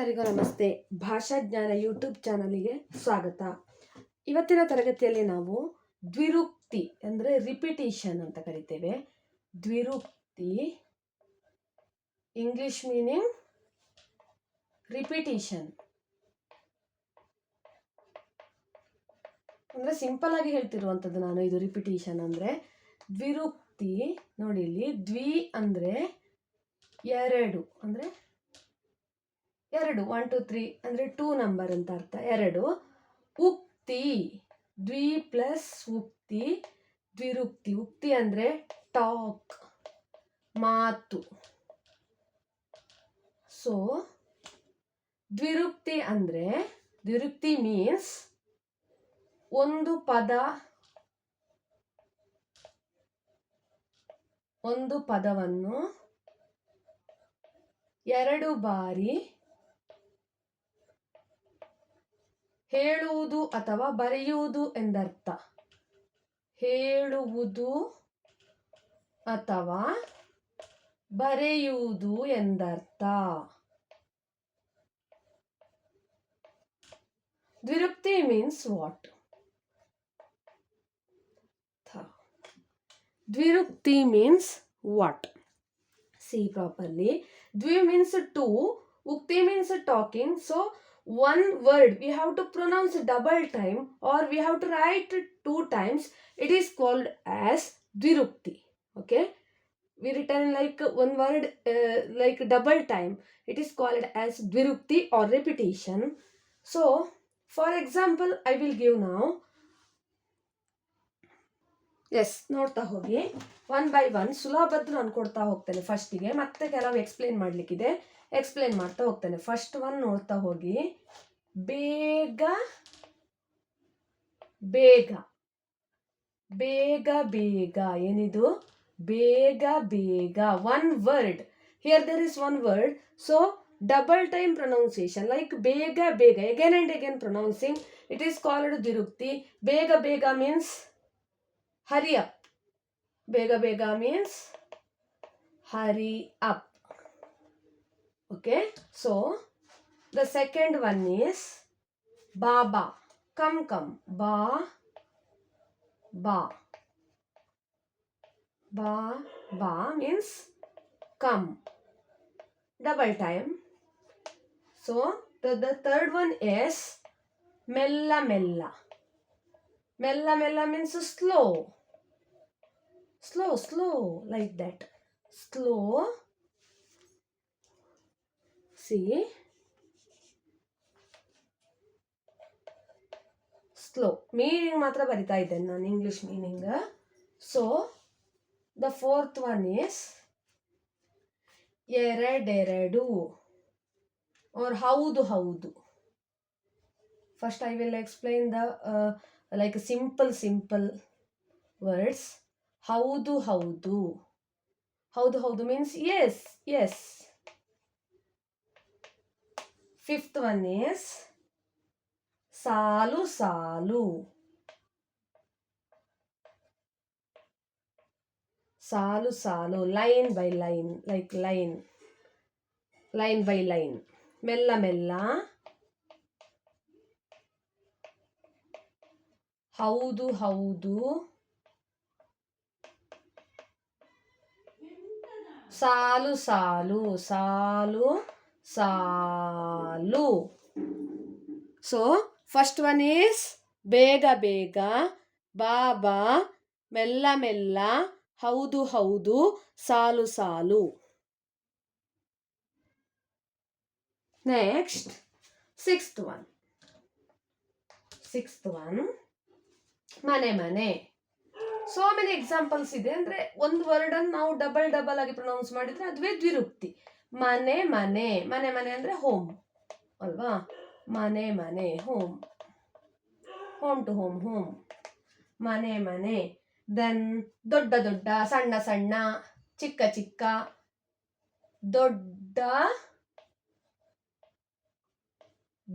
ಎಲ್ಲರಿಗೂ ನಮಸ್ತೆ. ಭಾಷಾಜ್ಞಾನ ಯೂಟ್ಯೂಬ್ ಚಾನಲಿಗೆ ಸ್ವಾಗತ. ಇವತ್ತಿನ ತರಗತಿಯಲ್ಲಿ ನಾವು ದ್ವಿರುಕ್ತಿ ಅಂದರೆ ರಿಪಿಟೇಷನ್ ಅಂತ ಕರಿತೇವೆ. ದ್ವಿರುಕ್ತಿ ಇಂಗ್ಲಿಷ್ ಮೀನಿಂಗ್ ರಿಪಿಟೇಷನ್ ಅಂದರೆ ಸಿಂಪಲ್ ಆಗಿ ಹೇಳ್ತಿರುವಂಥದ್ದು ನಾನು ಇದು ರಿಪಿಟೇಷನ್ ಅಂದರೆ ದ್ವಿರುಕ್ತಿ, ನೋಡಿ ಇಲ್ಲಿ ದ್ವಿ ಅಂದರೆ ಎರಡು, ಅಂದರೆ ಎರಡು ಒನ್ ಟು ತ್ರೀ ಅಂದರೆ ಟೂ ನಂಬರ್ ಅಂತ ಅರ್ಥ. ಎರಡು, ಉಕ್ತಿ, ದ್ವಿ ಪ್ಲಸ್ ಉಕ್ತಿ, ದ್ವಿರುಕ್ತಿ. ಉಕ್ತಿ ಅಂದರೆ ಟಾಕ್, ಮಾತು. ಸೊ ದ್ವಿರುಕ್ತಿ ಅಂದರೆ, ದ್ವಿರುಕ್ತಿ ಮೀನ್ಸ್ ಒಂದು ಪದ, ಒಂದು ಪದವನ್ನು ಎರಡು ಬಾರಿ ಹೇಳುವುದು ಅಥವಾ ಬರೆಯುವುದು ಎಂದರ್ಥ. ಹೇಳುವುದು ಅಥವಾ ಬರೆಯುವುದು ಎಂದರ್ಥ. ದ್ವಿರುಕ್ತಿ ಮೀನ್ಸ್ ವಾಟ್ ದ್ವಿರುಕ್ತಿ ಮೀನ್ಸ್ ವಾಟ್ ಸಿ ಪ್ರಾಪರ್ಲಿ ದ್ವಿ means to ಉಕ್ತಿ means talking so one word we have to pronounce double time or we have to write two times. It is called as dvirukti okay? We written like one word uh, like double time. It is called as dvirukti or repetition. So for example i will give now yes ನೋಡ್ತಾ ಹೋಗಿ. One by one ಸುಲಭದ್ರು ಕೊಡ್ತಾ ಹೋಗ್ತೇನೆ ಫಸ್ಟಿಗೆ ಮತ್ತೆ ಕೆಲವು explain ಮಾಡಲಿಕ್ಕಿದೆ. Explain ಮಾಡ್ತಾ ಹೋಗ್ತೇನೆ. First one ನೋಡ್ತಾ ಹೋಗಿ. ಬೇಗ ಬೇಗ ಬೇಗ ಬೇಗ. ಏನಿದು? ಬೇಗ ಬೇಗ. One word here there is one word so double time pronunciation like ಬೇಗ ಬೇಗ. Again and again pronouncing it is called ದಿರುಕ್ತಿ ಬೇಗ ಬೇಗ means hurry up. Bega bega means hurry up. Okay, so the second one is Baba. Come come. Ba ba. Ba ba means come. Double time. So the, the third one is Mella Mella. Mella Mella means slow. Slow slow like like that. Slow. See? Slow meaning ಮಾತ್ರ ಬರಿತಾ ಇದ್ದೇನೆ ನಾನು English meaning so the fourth one is ಎರಡೆರಡು. Or ಹೌದು ಹೌದು. First I will explain the like simple simple words ಹೌದು ಹೌದು. ಹೌದು ಹೌದು means yes yes fifth one is ಸಾಲು ಸಾಲು. ಸಾಲು ಸಾಲು line by line like line line by line ಮೆಲ್ಲ ಮೆಲ್ಲ. ಹೌದು ಹೌದು. ಸಾಲು ಸಾಲು ಸಾಲು ಸಾಲು. ಸೊ ಫಸ್ಟ್ ಒನ್ ಈಸ್ ಬೇಗ ಬೇಗ ಬಾಬಾ ಮೆಲ್ಲ ಮೆಲ್ಲ, ಹೌದು ಹೌದು, ಸಾಲು ಸಾಲು. Next sixth one sixth one ಮನೆ ಮನೆ. ಸೋ ಮೆನಿ ಎಕ್ಸಾಂಪಲ್ಸ್ ಇದೆ ಅಂದ್ರೆ ಒಂದು ವರ್ಡ್ ಅನ್ನು ನಾವು ಡಬಲ್ ಡಬಲ್ ಆಗಿ ಪ್ರೊನೌನ್ಸ್ ಮಾಡಿದ್ರೆ ಅದುವೇ ದ್ವಿರುಕ್ತಿ ಮನೆ ಮನೆ ಮನೆ ಮನೆ ಅಂದ್ರೆ ಹೋಮ್ ಅಲ್ವಾ? ಮನೆ ಮನೆ home home to home home ಮನೆ ಮನೆ. ದೆನ್ ದೊಡ್ಡ ದೊಡ್ಡ, ಸಣ್ಣ ಸಣ್ಣ, ಚಿಕ್ಕ ಚಿಕ್ಕ. ದೊಡ್ಡ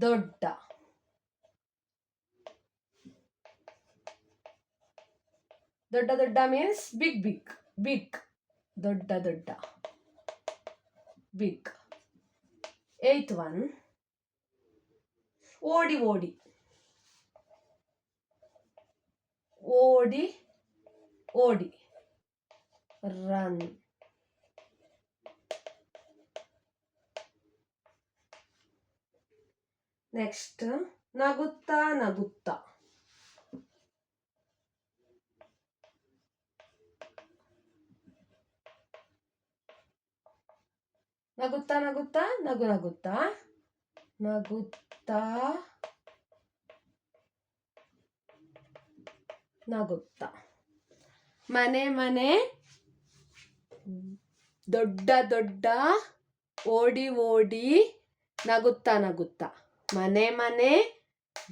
ದೊಡ್ಡ. ದೊಡ್ಡ ದೊಡ್ಡ ಮೀನ್ಸ್ ಬಿಗ್ ಬಿಗ್ ಬಿಗ್ ದೊಡ್ಡ ದೊಡ್ಡ. ಬಿಗ್ ಏಯ್ತ್ ಒನ್ ಓಡಿ ಓಡಿ. ಓಡಿ ಓಡಿ. ರನ್ ನೆಕ್ಸ್ಟ್ ನಗುತ್ತಾ ನಗುತ್ತಾ. ನಗುತ್ತಾ ನಗುತ್ತಾ ನಗು ನಗುತ್ತಾ ನಗುತ್ತಾ ನಗುತ್ತಾ. ಮನೆ ಮನೆ ದೊಡ್ಡ ದೊಡ್ಡ ಓಡಿ ಓಡಿ ನಗುತ್ತಾ ನಗುತ್ತಾ. ಮನೆ ಮನೆ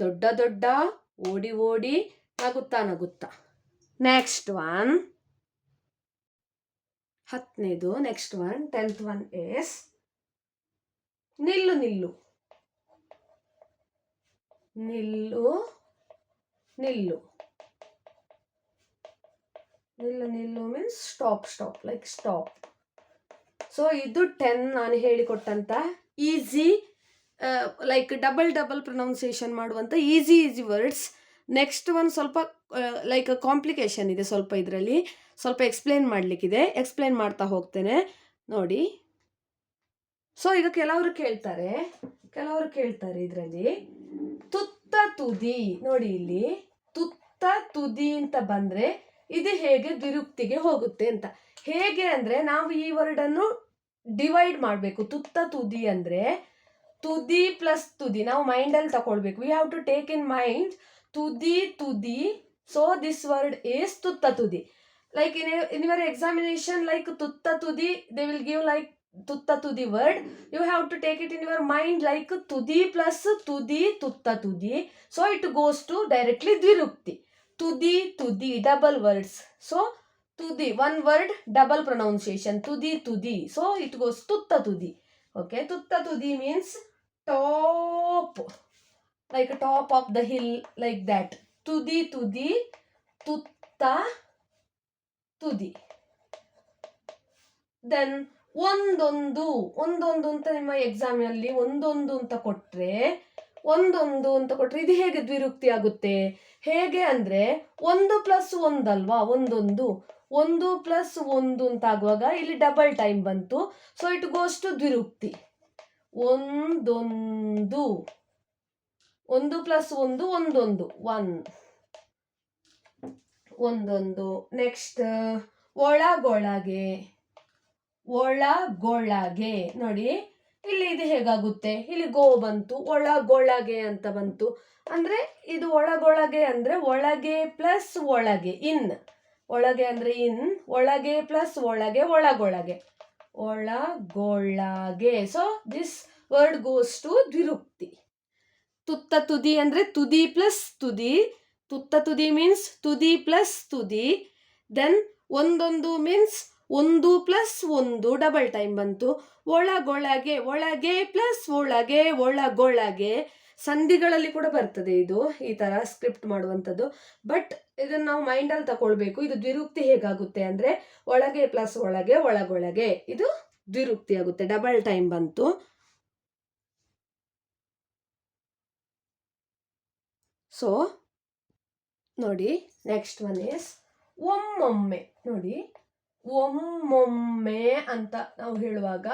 ದೊಡ್ಡ ದೊಡ್ಡ ಓಡಿ ಓಡಿ ನಗುತ್ತಾ ನಗುತ್ತಾ. Next one ಹತ್ತನೇದು next one tenth one yes ನಿಲ್ಲು ನಿಲ್ಲು. ನಿಲ್ಲು ನಿಲ್ಲು. ನಿಲ್ಲು ನಿಲ್ಲು means stop stop like stop so ಇದು ಟೆನ್ ನಾನು ಹೇಳಿಕೊಟ್ಟಂತ easy like double double pronunciation ಮಾಡುವಂಥ ಈಸಿ ಈಸಿ ವರ್ಡ್ಸ್ ನೆಕ್ಸ್ಟ್ ಒಂದು ಸ್ವಲ್ಪ ಲೈಕ್ ಕಾಂಪ್ಲಿಕೇಶನ್ ಇದೆ ಸ್ವಲ್ಪ ಇದರಲ್ಲಿ. ಸ್ವಲ್ಪ ಎಕ್ಸ್ಪ್ಲೇನ್ ಮಾಡಲಿಕ್ಕಿದೆ. ಎಕ್ಸ್ಪ್ಲೇನ್ ಮಾಡ್ತಾ ಹೋಗ್ತೇನೆ. ನೋಡಿ. ಸೊ ಈಗ ಕೆಲವರು ಕೇಳ್ತಾರೆ. ಕೆಲವರು ಕೇಳ್ತಾರೆ ಇದರಲ್ಲಿ. ತುತ್ತ ತುದಿ. ನೋಡಿ ಇಲ್ಲಿ. ತುತ್ತ ತುದಿ ಅಂತ ಬಂದ್ರೆ ಇದು ಹೇಗೆ ದ್ವಿರುಕ್ತಿಗೆ ಹೋಗುತ್ತೆ ಅಂತ. ಹೇಗೆ ಅಂದ್ರೆ ನಾವು ಈ ವರ್ಡ್ ಅನ್ನು ಡಿವೈಡ್ ಮಾಡಬೇಕು. ತುತ್ತ ತುದಿ ಅಂದ್ರೆ ತುದಿ ಪ್ಲಸ್ ತುದಿ. ನಾವು ಮೈಂಡಲ್ಲಿ ತಗೊಳ್ಬೇಕು we have to take in mind ತುದಿ ತುದಿ. ಸೊ ದಿಸ್ ವರ್ಡ್ ಈಸ್ ತುತ್ತ ತುದಿ. Like in, a, your examination like tutta tudi they will give like tutta tudi word. You have to take it in your mind like tudi plus tudi tutta tudi. So it goes to directly dvirukti tudi tudi double words. So tudi one word double pronunciation. Tudi tudi. So it goes tutta tudi. Okay? Tutta tudi means top. Like top of the hill like that. Tudi tudi tutta ತುದಿ. Then ಒಂದೊಂದು ಒಂದೊಂದು ಅಂತ ನಿಮ್ಮ ಎಕ್ಸಾಮಿನಲ್ಲಿ ಒಂದೊಂದು ಅಂತ ಕೊಟ್ರೆ, ಒಂದೊಂದು ಅಂತ ಕೊಟ್ರೆ ಇದು ಹೇಗೆ ದ್ವಿರುಕ್ತಿ ಆಗುತ್ತೆ? ಹೇಗೆ ಅಂದ್ರೆ ಒಂದು ಪ್ಲಸ್ ಒಂದಲ್ವಾ ಒಂದೊಂದು. ಒಂದು ಪ್ಲಸ್ ಒಂದು ಅಂತ ಆಗುವಾಗ ಇಲ್ಲಿ ಡಬಲ್ ಟೈಮ್ ಬಂತು. ಸೊ ಇಟ್ ಗೋಸ್ ಟು ದ್ವಿರುಕ್ತಿ. ಒಂದೊಂದು. ಒಂದು ಪ್ಲಸ್ ಒಂದು, ಒಂದೊಂದು. ಒನ್ ಒಂದೊಂದು. ನೆಕ್ಸ್ಟ್, ಒಳಗೊಳಗೆ. ಒಳಗೊಳಗೆ. ನೋಡಿ, ಇಲ್ಲಿ ಇದು ಹೇಗಾಗುತ್ತೆ? ಇಲ್ಲಿ ಗೋ ಬಂತು, ಒಳಗೊಳಗೆ ಅಂತ ಬಂತು. ಅಂದ್ರೆ, ಇದು ಒಳಗೊಳಗೆ ಅಂದ್ರೆ ಒಳಗೆ ಪ್ಲಸ್ ಒಳಗೆ, ಇನ್. ಒಳಗೆ ಅಂದ್ರೆ ಇನ್, ಒಳಗೆ ಪ್ಲಸ್ ಒಳಗೆ ಒಳಗೊಳಗೆ. ಒಳಗೊಳಗೆ. So this word goes to ದ್ವಿರುಕ್ತಿ. ತುತ್ತ ತುದಿ ಅಂದ್ರೆ ತುದಿ ಪ್ಲಸ್ ತುದಿ. ತುತ್ತ ತುದಿ ಮೀನ್ಸ್ ತುದಿ ಪ್ಲಸ್ ತುದಿ ದೆನ್ ಒಂದೊಂದು ಮೀನ್ಸ್ ಒಂದು ಪ್ಲಸ್ ಒಂದು ಡಬಲ್ ಟೈಮ್ ಬಂತು. ಒಳಗೊಳಗೆ, ಒಳಗೆ ಪ್ಲಸ್ ಒಳಗೆ, ಒಳಗೊಳಗೆ ಸಂಧಿಗಳಲ್ಲಿ ಕೂಡ ಬರ್ತದೆ ಇದು, ಈ ತರ ಸ್ಕ್ರಿಪ್ಟ್ ಮಾಡುವಂಥದ್ದು. ಬಟ್ ಇದನ್ನು ನಾವು ಮೈಂಡಲ್ಲಿ ತಗೊಳ್ಬೇಕು ಇದು ದ್ವಿರುಕ್ತಿ ಹೇಗಾಗುತ್ತೆ ಅಂದ್ರೆ ಒಳಗೆ ಪ್ಲಸ್ ಒಳಗೆ, ಒಳಗೊಳಗೆ ಇದು ದ್ವಿರುಕ್ತಿ ಆಗುತ್ತೆ. ಡಬಲ್ ಟೈಮ್ ಬಂತು. ಸೊ ನೋಡಿ ನೆಕ್ಸ್ಟ್ ಒನ್ ಇಸ್ ಒಮ್ಮೊಮ್ಮೆ. ನೋಡಿ, ಒಮ್ಮೊಮ್ಮೆ ಅಂತ ನಾವು ಹೇಳುವಾಗ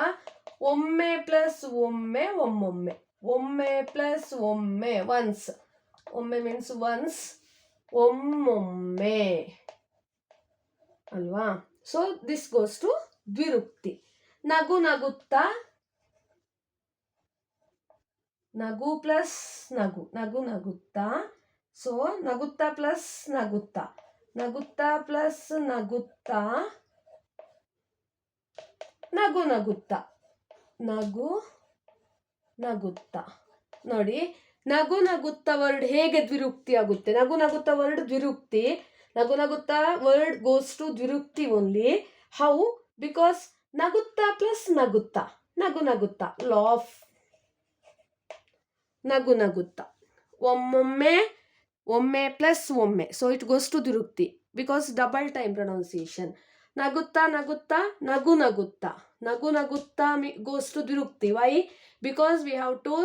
ಒಮ್ಮೆ ಪ್ಲಸ್ ಒಮ್ಮೆ, ಒಮ್ಮೊಮ್ಮೆ. ಒಮ್ಮೆ ಪ್ಲಸ್ ಒಮ್ಮೆ ಒನ್ಸ್ ಒಮ್ಮೆ ಮೀನ್ಸ್ ಒನ್ಸ್ ಒಮ್ಮೊಮ್ಮೆ. ಅಲ್ವಾ? ಸೊ ದಿಸ್ ಗೋಸ್ ಟು ದ್ವಿರುಕ್ತಿ ನಗು ನಗುತ್ತಾ? ನಗು ಪ್ಲಸ್ ನಗು. ನಗು ನಗುತ್ತಾ? ಸೊ ನಗುತ್ತಾ ಪ್ಲಸ್ ನಗುತ್ತಾ ನಗುತ್ತಾ ಪ್ಲಸ್ ನಗುತ್ತಾ ನಗು ನಗುತ್ತಾ ನಗು ನಗುತ್ತಾ ನೋಡಿ ನಗು ನಗುತ್ತಾ ವರ್ಡ್ ಹೇಗೆ ದ್ವಿರುಕ್ತಿ ಆಗುತ್ತೆ ನಗು ನಗುತ್ತಾ ವರ್ಡ್ ದ್ವಿರುಕ್ತಿ. ನಗು ನಗುತ್ತಾ ವರ್ಡ್ ಗೋಸ್ ಟು ದ್ವಿರುಕ್ತಿ ಓನ್ಲಿ ಹೌ ಬಿಕಾಸ್ ನಗುತ್ತಾ ಪ್ಲಸ್ ನಗುತ್ತಾ ನಗು ನಗುತ್ತಾ ಲಾಫ್ ನಗು ನಗುತ್ತಾ ಒಮ್ಮೊಮ್ಮೆ ಒಮ್ಮೆ ಪ್ಲಸ್ ಒಮ್ಮೆ. ಸೊ ಇಟ್ ಗೋಸ್ ಟು ದುರುಕ್ತಿ ಬಿಕಾಸ್ ಡಬಲ್ ಟೈಮ್ ಪ್ರೊನೌನ್ಸಿಯೇಷನ್ ನಗುತ್ತಾ ನಗುತ್ತಾ, ನಗು ನಗುತ್ತಾ. ನಗು ನಗುತ್ತಾ me goes to ದುರುಕ್ತಿ why because we have to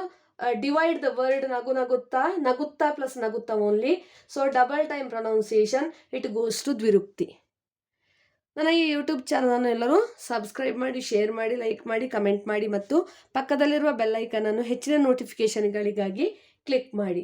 divide the word ನಗು ನಗುತ್ತಾ ನಗುತ್ತಾ ಪ್ಲಸ್ ನಗುತ್ತಾ only so double time pronunciation it goes to ದ್ವಿರುಕ್ತಿ ನನ್ನ ಈ ಯೂಟ್ಯೂಬ್ ಚಾನಲನ್ನು ಎಲ್ಲರೂ ಸಬ್ಸ್ಕ್ರೈಬ್ ಮಾಡಿ ಶೇರ್ ಮಾಡಿ ಲೈಕ್ ಮಾಡಿ ಕಮೆಂಟ್ ಮಾಡಿ ಮತ್ತು ಪಕ್ಕದಲ್ಲಿರುವ ಬೆಲ್ಲೈಕನನ್ನು ಹೆಚ್ಚಿನ ನೋಟಿಫಿಕೇಷನ್ಗಳಿಗಾಗಿ ಕ್ಲಿಕ್ ಮಾಡಿ.